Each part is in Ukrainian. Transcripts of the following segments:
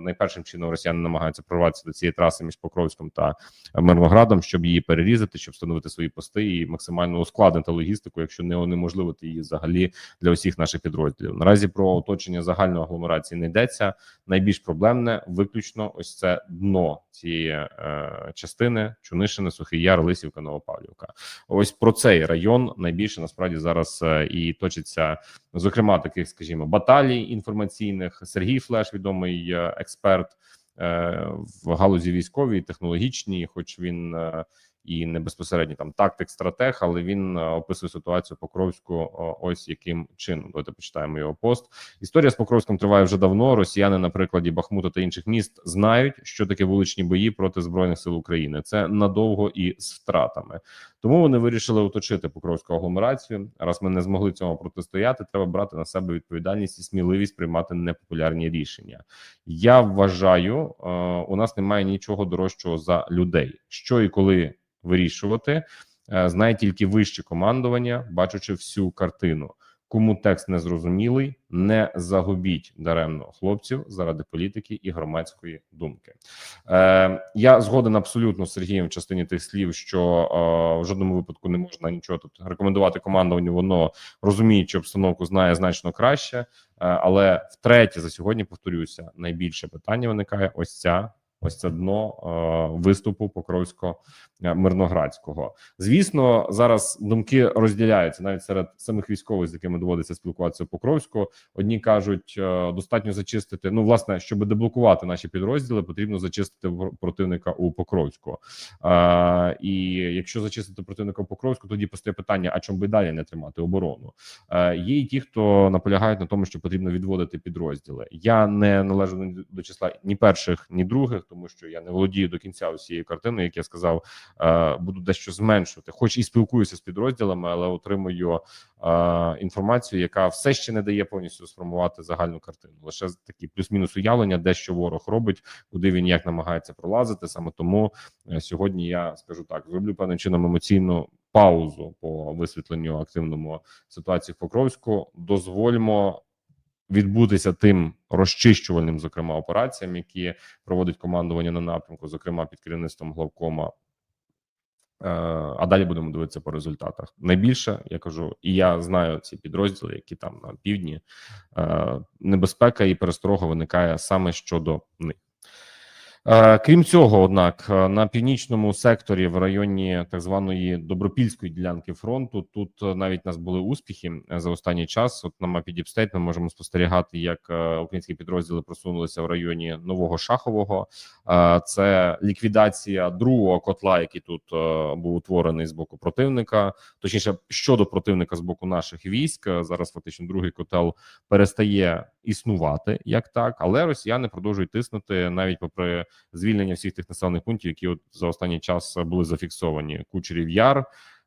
найпершим чином росіяни намагаються прорватися до цієї траси між Покровськом та Мирноградом, щоб її перерізати, щоб встановити свої пости і максимально ускладнити логістику, якщо не унеможливити її взагалі для усіх наших підрозділів. Наразі про оточення загальної агломерації не йдеться. Найбільш проблемне виключно ось це дно цієї е, частини Чунишини, Сухий Яр, Лисівка, Новопавлівка. Ось про цей район найбільше насправді зараз е, і точиться, зокрема, таких, скажімо, баталій інформаційних. Сергій Флеш, відомий е, експерт е, в галузі військовій, технологічній, хоч він е, і не безпосередньо там тактик, стратег, але він е, описує ситуацію Покровську. Ось яким чином. Давайте почитаємо його пост. Історія з Покровськом триває вже давно. Росіяни, на прикладі Бахмута та інших міст, знають, що таке вуличні бої проти збройних сил України. Це надовго і з втратами. Тому вони вирішили оточити Покровську агломерацію. Раз ми не змогли цьому протистояти, треба брати на себе відповідальність і сміливість приймати непопулярні рішення. Я вважаю, е, у нас немає нічого дорожчого за людей. Що і коли вирішувати, е, знає тільки вище командування, бачачи всю картину. Кому текст не зрозумілий, не загубіть даремно хлопців заради політики і громадської думки. Е, я згоден абсолютно з Сергієм в частині тих слів, що е, в жодному випадку не можна нічого тут рекомендувати командуванню. Воно розуміючи обстановку, знає значно краще. Е, але втретє за сьогодні повторюся, найбільше питання виникає ось ця. Ось це дно е, виступу Покровсько-Мирноградського. Звісно, зараз думки розділяються навіть серед самих військових, з якими доводиться спілкуватися в Покровську. Одні кажуть, е, достатньо зачистити. Ну, власне, щоб деблокувати наші підрозділи, потрібно зачистити противника у Покровську. Е, і якщо зачистити противника у Покровську, тоді постає питання: а чому би далі не тримати оборону? Є і ті, хто наполягають на тому, що потрібно відводити підрозділи. Я не належу до числа ні перших, ні других, тому що я не володію до кінця усією картиною, як я сказав, е, буду дещо зменшувати, хоч і спілкуюся з підрозділами, але отримую е, інформацію, яка все ще не дає повністю сформувати загальну картину. Лише такі плюс-мінус уявлення, де що ворог робить, куди він як намагається пролазити. Саме тому е, сьогодні я скажу так: зроблю певним чином емоційну паузу по висвітленню активному ситуації в Покровську. Дозвольмо відбутися тим розчищувальним, зокрема, операціям, які проводить командування на напрямку, зокрема під керівництвом главкома. Е, А далі будемо дивитися по результатах. Найбільше я кажу, і я знаю ці підрозділи, які там на півдні. е, Небезпека і пересторога виникає саме щодо них. Е, Крім цього, однак, е, на північному секторі в районі так званої добропільської ділянки фронту тут е, навіть нас були успіхи за останній час. От на мапі Діпстейт ми можемо спостерігати, як українські підрозділи просунулися в районі нового шахового. Це ліквідація другого котла, який тут був утворений з боку противника, точніше щодо противника з боку наших військ. Зараз фактично другий котел перестає існувати як так, але росіяни продовжують тиснути навіть попри звільнення всіх тих населених пунктів, які от за останній час були зафіксовані. Кучерів Яр,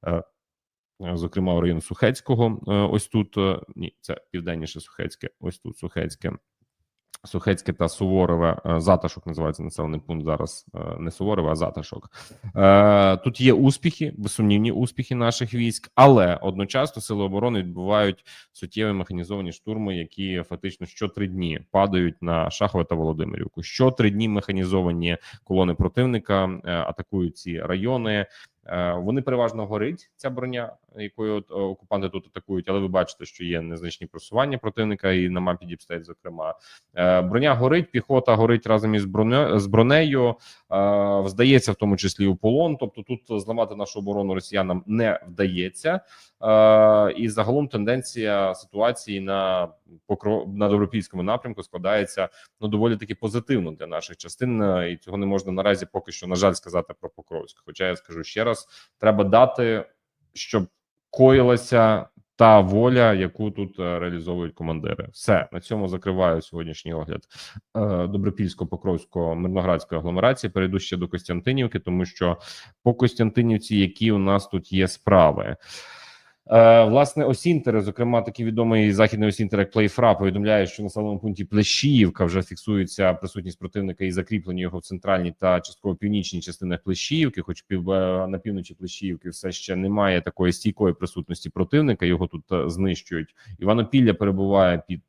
е, зокрема район Сухецького. е, Ось тут е, ні, це південніше Сухецьке. Ось тут Сухецьке. Сухецьке та Суворове е, заташок називається населений пункт зараз. е, Не Суворове, а заташок. Е, Тут є успіхи, безсумнівні успіхи наших військ, але одночасно сили оборони відбувають суттєві механізовані штурми, які фактично що три дні падають на Шахове та Володимирівку. Що три дні механізовані колони противника атакують ці райони. Е, Вони переважно горить ця броня, якою от, е, окупанти тут атакують. Але ви бачите, що є незначні просування противника, і на мапі Діпстейт, зокрема, Е, броня горить, піхота горить разом із бронею. Здається, в тому числі у полон. Тобто, тут зламати нашу оборону росіянам не вдається. І загалом тенденція ситуації на покро на добропільському напрямку складається ну доволі таки позитивно для наших частин, і цього не можна наразі поки що на жаль сказати про Покровськ. Хоча я скажу ще раз: треба дати, щоб коїлася та воля, яку тут е, реалізовують командири. Все на цьому закриваю сьогоднішній огляд е, Добропільсько-Покровського мирноградської агломерації. Перейду ще до Костянтинівки, тому що по Костянтинівці, які у нас тут є справи. Е, власне, Осінтери, зокрема, такий відомий західний Осінтер, як Плейфра, повідомляє, що в населеному пункті Плещіївка вже фіксується присутність противника і закріплення його в центральній та частково північній частинах Плещіївки. Хоч пів е, на півночі Плещіївки все ще немає такої стійкої присутності противника. Його тут е, знищують. Іванопілля перебуває під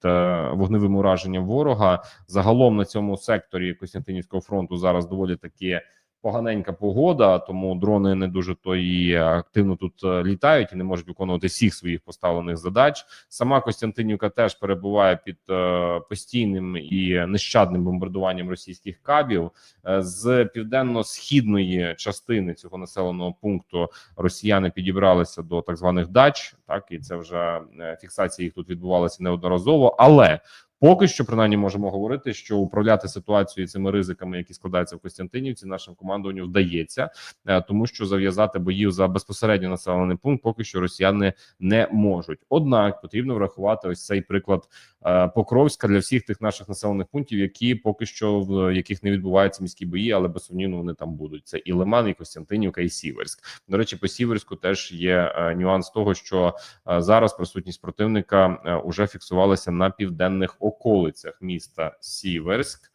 вогневим ураженням ворога. Загалом на цьому секторі Костянтинівського фронту зараз доволі таки поганенька погода, тому дрони не дуже то і активно тут е, літають і не можуть виконувати всіх своїх поставлених задач. Сама Костянтинівка теж перебуває під е, постійним і нещадним бомбардуванням російських кабів Е, з південно-східної частини цього населеного пункту. Росіяни підібралися до так званих дач. Так і це вже фіксація їх тут відбувалася неодноразово, але Поки що, принаймні, можемо говорити, що управляти ситуацією цими ризиками, які складаються в Костянтинівці, нашим командуванню вдається, е, тому що зав'язати боїв за безпосередньо населений пункт поки що росіяни не можуть. Однак потрібно врахувати ось цей приклад е, Покровська для всіх тих наших населених пунктів, які поки що в яких не відбуваються міські бої, але безсумнівно вони там будуть. Це і Лиман, і Костянтинівка, і Сіверськ. До речі, по Сіверську теж є е, нюанс того, що зараз присутність противника е, уже фіксувалася на південних околицях міста Сіверськ.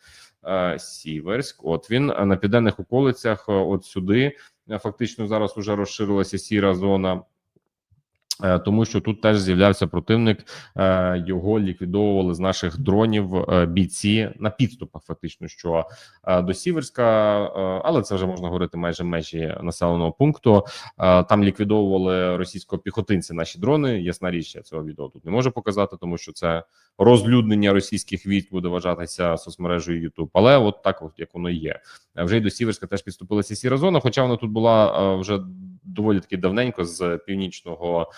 Е, Сіверськ, от він е, на південних околицях, е, от сюди фактично зараз вже розширилася сіра зона. Е, Тому що тут теж з'являвся противник, е, його ліквідовували з наших дронів е, бійці на підступах. Фактично, що до Сіверська, але це вже можна говорити майже межі населеного пункту. Там ліквідовували російського піхотинця наші дрони. Ясна річ, я цього відео тут не можу показати, тому що це розлюднення російських військ буде вважатися соцмережею YouTube. Але от так, от як воно є. Вже й до Сіверська теж підступилася сіра зона, хоча вона тут була вже доволі таки давненько з північного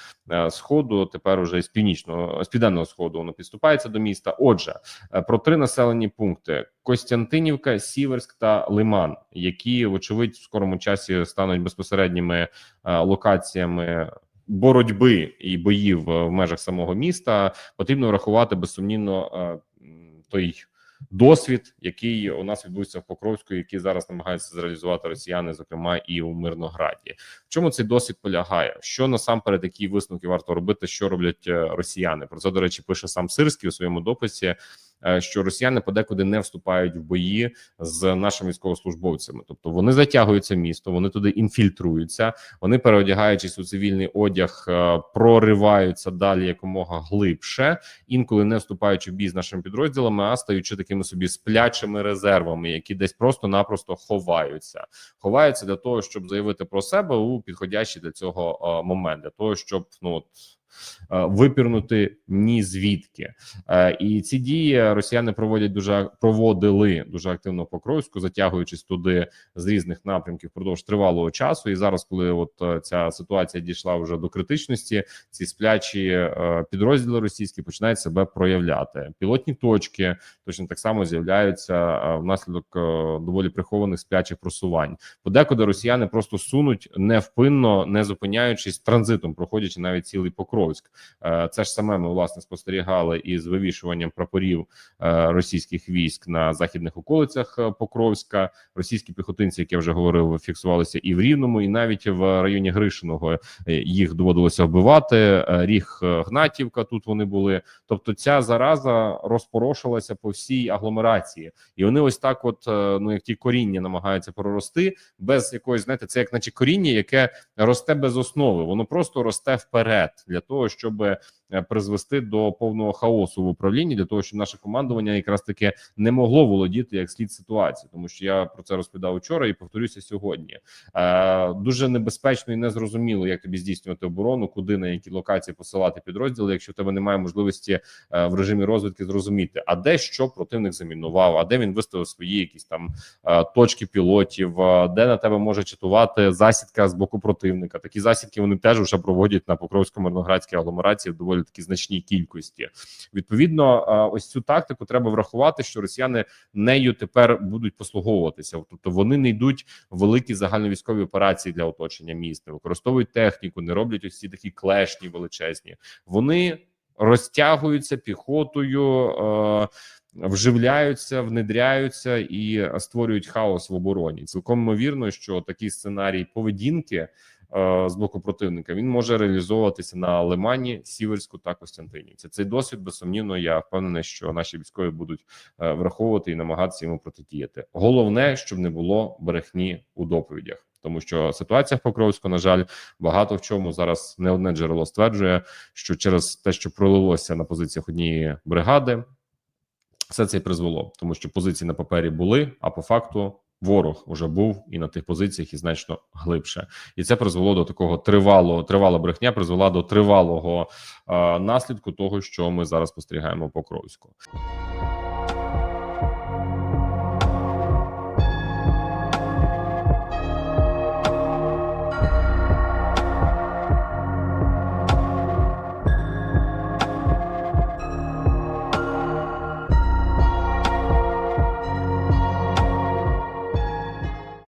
сходу. Тепер уже з північного з південного сходу воно підступається до міста. Отже, е, про три населені пункти: Костянтинівка, Сіверськ та Лиман, які вочевидь в скорому часі стануть безпосередніми е, локаціями. Боротьби і боїв е, в межах самого міста потрібно врахувати безсумнівно е, той досвід, який у нас відбувся в Покровську, який зараз намагаються зреалізувати росіяни, зокрема і у Мирнограді. В чому цей досвід полягає? Що насамперед які висновки варто робити, що роблять е, росіяни? Про це до речі пише сам Сирський у своєму дописі. Е, Що росіяни подекуди не вступають в бої з нашими військовослужбовцями, тобто вони затягуються місто, вони туди інфільтруються, вони переодягаючись у цивільний одяг, е, прориваються далі якомога глибше, інколи не вступаючи в бій з нашими підрозділами, а стаючи такими собі сплячими резервами, які десь просто-напросто ховаються, ховаються для того, щоб заявити про себе у підходящий для цього е, момент, для того, щоб ну от. Е, Випірнути ні звідки, Е, і ці дії росіяни проводять дуже проводили дуже активно по Покровську, затягуючись туди з різних напрямків впродовж тривалого часу. І зараз, коли от е, ця ситуація дійшла вже до критичності, ці сплячі підрозділи російські починають себе проявляти. Пілотні точки точно так само з'являються внаслідок доволі прихованих сплячих просувань. Подекуди росіяни просто сунуть невпинно, не зупиняючись транзитом, проходячи навіть цілий Покровськ. Е, Це ж саме ми власне спостерігали із вивішуванням прапорів е, російських військ на західних околицях е, Покровська. Російські піхотинці, як я вже говорив, фіксувалися і в Рівному, і навіть в районі Гришиного їх доводилося вбивати. Ріг Гнатівка тут вони були. Тобто, ця зараза розпорошилася по всій агломерації, і вони ось так, от ну як ті коріння намагаються прорости без якоїсь, знаєте, це як наче коріння, яке росте без основи, воно просто росте вперед для того, щоб е, призвести до повного хаосу в управлінні, для того, щоб наше командування якраз таки не могло володіти як слід ситуації, тому що я про це розповідав вчора і повторюся сьогодні. Е, дуже небезпечно і незрозуміло, як тобі здійснювати оборону, куди на які локації посилати підрозділи, якщо в тебе немає можливості е, в режимі розвідки зрозуміти, а де що противник замінував, а де він виставив свої якісь там точки пілотів, де на тебе може чатувати засідка з боку противника. Такі засідки вони теж вже проводять на Покровсько-Мирноградській агломерації в доволі такі значній кількості. Відповідно, ось цю тактику треба врахувати, що росіяни нею тепер будуть послуговуватися. Тобто вони не йдуть в великі загальновійськові операції для оточення міст, не використовують техніку, не роблять ось ці такі клешні величезні. Вони розтягуються піхотою. Вживляються, внедряються і створюють хаос в обороні. Цілком ймовірно, що такий сценарій поведінки з боку противника, він може реалізовуватися на Лимані, Сіверську та Костянтинівці. Цей досвід безсумнівно. Я впевнений, що наші військові будуть е, враховувати і намагатися йому протидіяти. Головне, щоб не було брехні у доповідях. Тому що ситуація в Покровську, на жаль, багато в чому зараз не одне джерело стверджує, що через те, що пролилося на позиціях однієї бригади, все це і призвело, тому що позиції на папері були, а по факту ворог уже був і на тих позиціях і значно глибше, і це призвело до такого тривалого тривала брехня, призвела до тривалого е, наслідку того, що ми зараз спостерігаємо по Покровську.